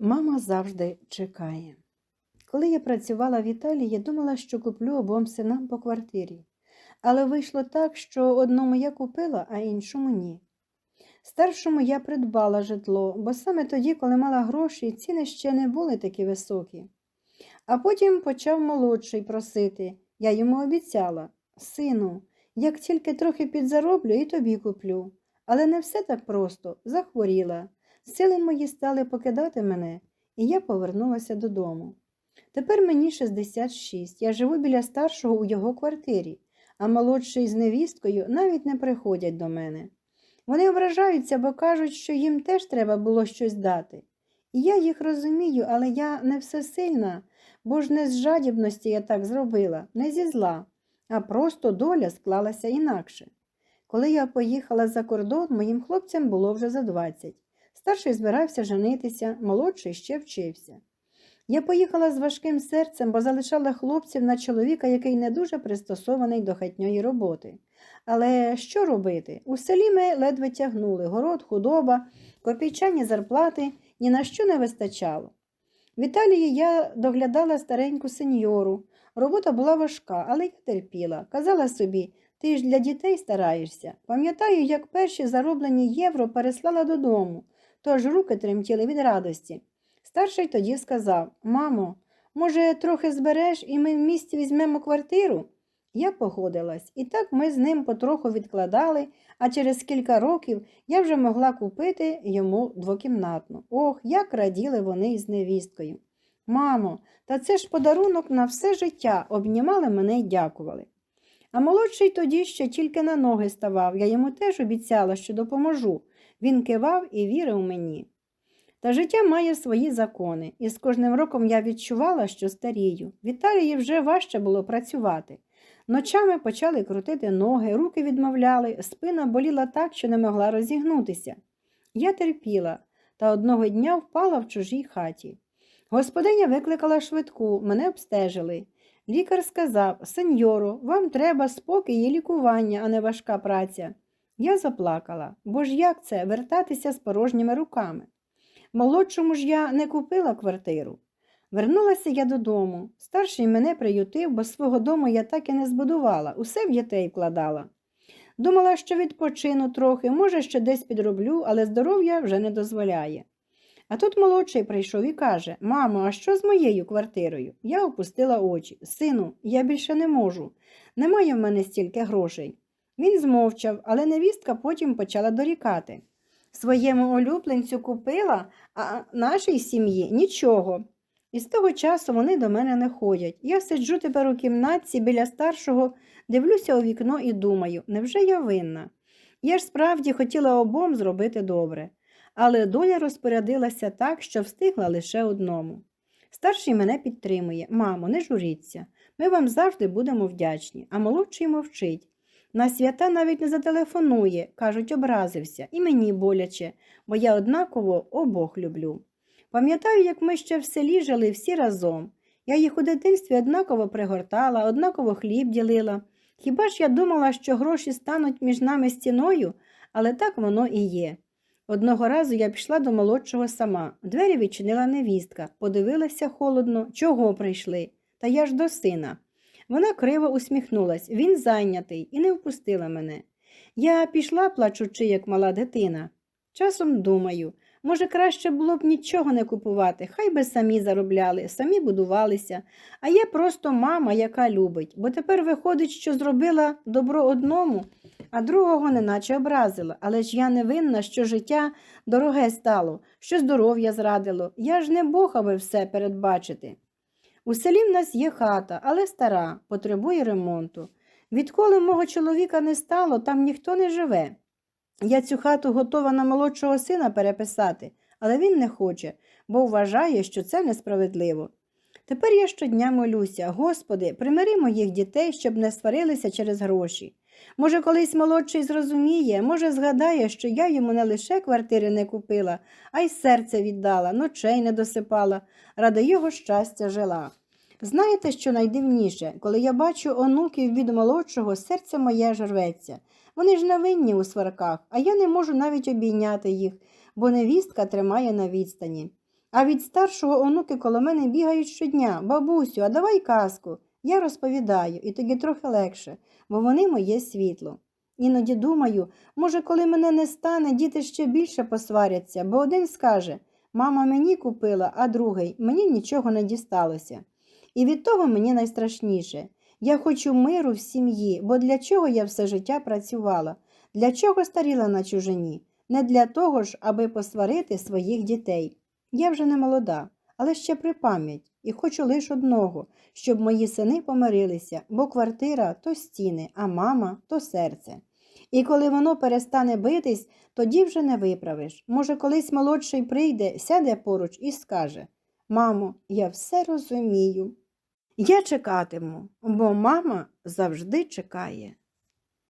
Мама завжди чекає. Коли я працювала в Італії, я думала, що куплю обом синам по квартирі. Але вийшло так, що одному я купила, а іншому ні. Старшому я придбала житло, бо саме тоді, коли мала гроші, ціни ще не були такі високі. А потім почав молодший просити. Я йому обіцяла сину, як тільки трохи підзароблю, і тобі куплю. Але не все так просто, захворіла. Сили мої стали покидати мене, і я повернулася додому. Тепер мені 66, я живу біля старшого у його квартирі, а молодший з невісткою навіть не приходять до мене. Вони ображаються, бо кажуть, що їм теж треба було щось дати. І я їх розумію, але я не всесильна, бо ж не з жадібності я так зробила, не зі зла, а просто доля склалася інакше. Коли я поїхала за кордон, моїм хлопцям було вже за 20. Старший збирався женитися, молодший ще вчився. Я поїхала з важким серцем, бо залишала хлопців на чоловіка, який не дуже пристосований до хатньої роботи. Але що робити? У селі ми ледве тягнули город, худоба, копійчані зарплати ні на що не вистачало. В Італії я доглядала стареньку сеньору. Робота була важка, але я терпіла. Казала собі, ти ж для дітей стараєшся. Пам'ятаю, як перші зароблені євро переслала додому, тож руки тремтіли від радості. Старший тоді сказав Мамо, може, трохи збереш і ми в місті візьмемо квартиру? Я погодилась, і так ми з ним потроху відкладали, а через кілька років я вже могла купити йому двокімнатну. Ох, як раділи вони із невісткою. Мамо, та це ж подарунок на все життя, обнімали мене й дякували. А молодший тоді ще тільки на ноги ставав, я йому теж обіцяла, що допоможу. Він кивав і вірив мені. Та життя має свої закони, і з кожним роком я відчувала, що старію. В Італії вже важче було працювати. Ночами почали крутити ноги, руки відмовляли, спина боліла так, що не могла розігнутися. Я терпіла, та одного дня впала в чужій хаті. Господиня викликала швидку, мене обстежили. Лікар сказав Сеньору, вам треба спокій і лікування, а не важка праця. Я заплакала, бо ж як це вертатися з порожніми руками? Молодшому ж я не купила квартиру. Вернулася я додому. Старший мене приютив, бо свого дому я так і не збудувала, усе в дітей вкладала. Думала, що відпочину трохи, може, ще десь підроблю, але здоров'я вже не дозволяє. А тут молодший прийшов і каже Мамо, а що з моєю квартирою? Я опустила очі. Сину, я більше не можу. Немає в мене стільки грошей. Він змовчав, але невістка потім почала дорікати. Своєму улюбленцю купила, а нашій сім'ї нічого. І з того часу вони до мене не ходять. Я сиджу тепер у кімнатці біля старшого, дивлюся у вікно і думаю, невже я винна? Я ж справді хотіла обом зробити добре, але доля розпорядилася так, що встигла лише одному. Старший мене підтримує мамо, не журіться, ми вам завжди будемо вдячні, а молодший мовчить. На свята навіть не зателефонує, кажуть, образився, і мені боляче, бо я однаково обох люблю. Пам'ятаю, як ми ще в селі жили всі разом. Я їх у дитинстві однаково пригортала, однаково хліб ділила. Хіба ж я думала, що гроші стануть між нами стіною, але так воно і є. Одного разу я пішла до молодшого сама. Двері відчинила невістка, подивилася холодно, чого прийшли. Та я ж до сина. Вона криво усміхнулась, він зайнятий і не впустила мене. Я пішла, плачучи, як мала дитина. Часом думаю, може, краще було б нічого не купувати, хай би самі заробляли, самі будувалися, а я просто мама, яка любить, бо тепер виходить, що зробила добро одному, а другого неначе образила. Але ж я не винна, що життя дороге стало, що здоров'я зрадило. Я ж не Бог, аби все передбачити. У селі в нас є хата, але стара, потребує ремонту. Відколи мого чоловіка не стало, там ніхто не живе. Я цю хату готова на молодшого сина переписати, але він не хоче, бо вважає, що це несправедливо. Тепер я щодня молюся, Господи, примири моїх дітей, щоб не сварилися через гроші. Може, колись молодший зрозуміє, може, згадає, що я йому не лише квартири не купила, а й серце віддала, ночей не досипала, ради його щастя жила. Знаєте, що найдивніше, коли я бачу онуків від молодшого, серце моє ж рветься. Вони ж не винні у сварках, а я не можу навіть обійняти їх, бо невістка тримає на відстані. А від старшого онуки коло мене бігають щодня. Бабусю, а давай казку. Я розповідаю, і тоді трохи легше, бо вони моє світло. Іноді думаю, може, коли мене не стане, діти ще більше посваряться, бо один скаже мама мені купила, а другий мені нічого не дісталося. І від того мені найстрашніше. Я хочу миру в сім'ї, бо для чого я все життя працювала? Для чого старіла на чужині? Не для того ж, аби посварити своїх дітей. Я вже не молода, але ще при пам'ять, і хочу лише одного, щоб мої сини помирилися, бо квартира то стіни, а мама то серце. І коли воно перестане битись, тоді вже не виправиш. Може, колись молодший прийде, сяде поруч і скаже Мамо, я все розумію. Я чекатиму, бо мама завжди чекає.